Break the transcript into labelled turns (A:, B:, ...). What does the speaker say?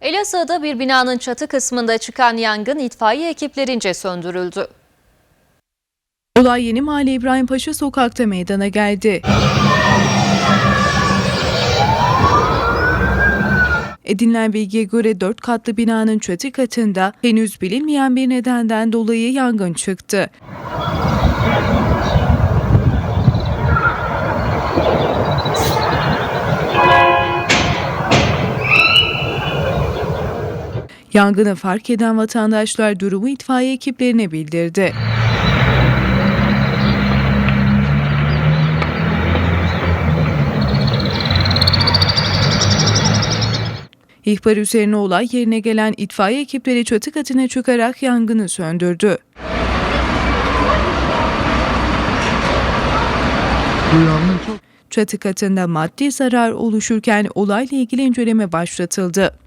A: Elazığ'da bir binanın çatı kısmında çıkan yangın itfaiye ekiplerince söndürüldü.
B: Olay Yeni Mahalle İbrahim Paşa sokakta meydana geldi. Edinilen bilgiye göre 4 katlı binanın çatı katında henüz bilinmeyen bir nedenden dolayı yangın çıktı. Yangını fark eden vatandaşlar durumu itfaiye ekiplerine bildirdi. İhbar üzerine olay yerine gelen itfaiye ekipleri çatı katına çıkarak yangını söndürdü. Çatı katında maddi zarar oluşurken olayla ilgili inceleme başlatıldı.